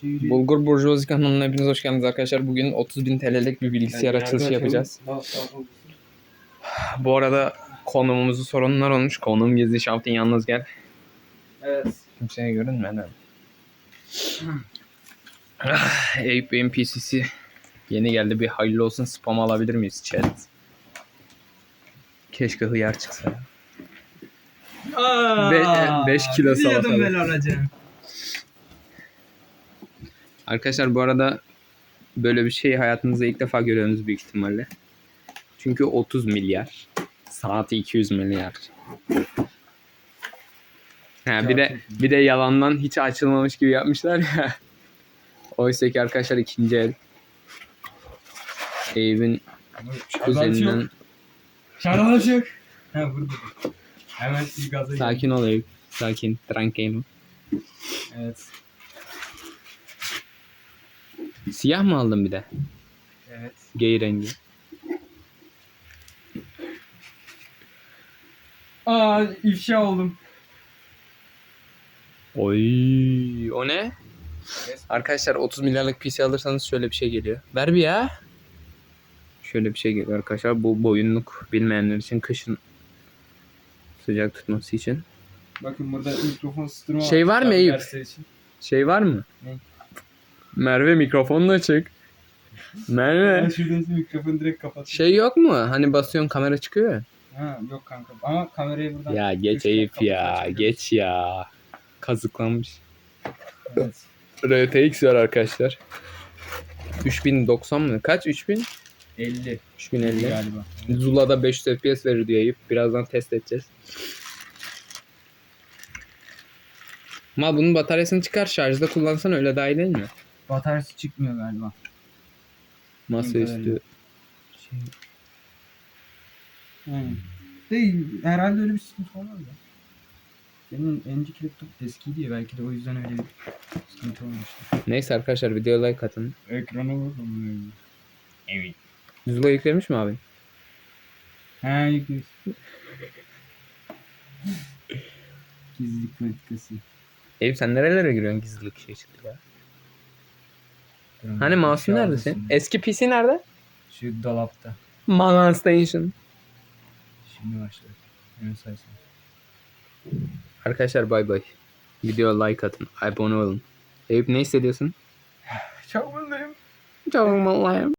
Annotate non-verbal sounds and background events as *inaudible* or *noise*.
Şey. Bulgur Burjuvazi kanalına hepiniz hoş geldiniz arkadaşlar. Bugün 30.000 TL'lik bir bilgisayar Yani açılışı yapacağız. Bu arada konumumuzu sorunlar olmuş. Konum gizli şaftın yalnız gel. Evet. Kimseye görünmeden. Ah, Eyüp Bey'in PC'si yeni geldi. Bir hayırlı olsun spam alabilir miyiz chat? Keşke hıyar çıksa. Be- beş kilo biliyordum salatalık. Arkadaşlar bu arada böyle bir şey hayatınızda ilk defa görüyorsunuz büyük ihtimalle. Çünkü 30 milyar. Saati 200 milyar. Ha, bir de bir de yalandan hiç açılmamış gibi yapmışlar ya. *laughs* Oysa ki arkadaşlar ikinci el. Eyüp'ün üzerinden Şarjı. Ha burada. Hemen gaza sakin ol Eyüp. Sakin. Tranquilo. Evet. Siyah mı aldın bir de? Evet. Gay rengi. Aa ifşa oldum. Oy, o ne? Arkadaşlar 30 milyarlık PC alırsanız şöyle bir şey geliyor. Ver bir ya. Şöyle bir şey geliyor arkadaşlar. Bu boyunluk bilmeyenler için kışın sıcak tutması için. Bakın burada mikrofon susturma Şey var mı Eyüp? Şey var mı? Ne? Merve mikrofonunu açık. Merve. Ben şuradan şu mikrofonu direkt kapat. Şey yok mu? Hani basıyorsun kamera çıkıyor ya. Ha yok kanka. Ama kamerayı buradan. Ya geç kapatacağız, ya. Geç ya. Kazıklanmış. Evet. RTX var arkadaşlar. 3090 mı? Kaç? 3000? 50 3050. galiba. Zula'da 500 FPS verir diyor Eyüp. Birazdan test edeceğiz. Ama bunun bataryasını çıkar şarjda kullansan öyle daha iyi değil mi? Bataryası çıkmıyor galiba. Masaüstü. Şey. Hmm. Değil, herhalde öyle bir sıkıntı olmaz ya. Benim önceki laptop eskiydi ya belki de o yüzden öyle bir sıkıntı olmuştu. Neyse arkadaşlar videoya like atın. Ekrana bakalım. Evet. Zula yüklemiş mi abi? Ha yüklemiş. *laughs* Gizlilik politikası. Eyüp sen nerelere giriyorsun gizlilik şey çıktı ya. Durun, Hani mouse'un şey nerede senin? Eski PC nerede? Şu dolapta. Malan Station. Şimdi başladı. Saysın. Arkadaşlar bay bay. Videoya like atın. Abone olun. Eyüp ne hissediyorsun? Çok mutluyum. Çok mutluyum.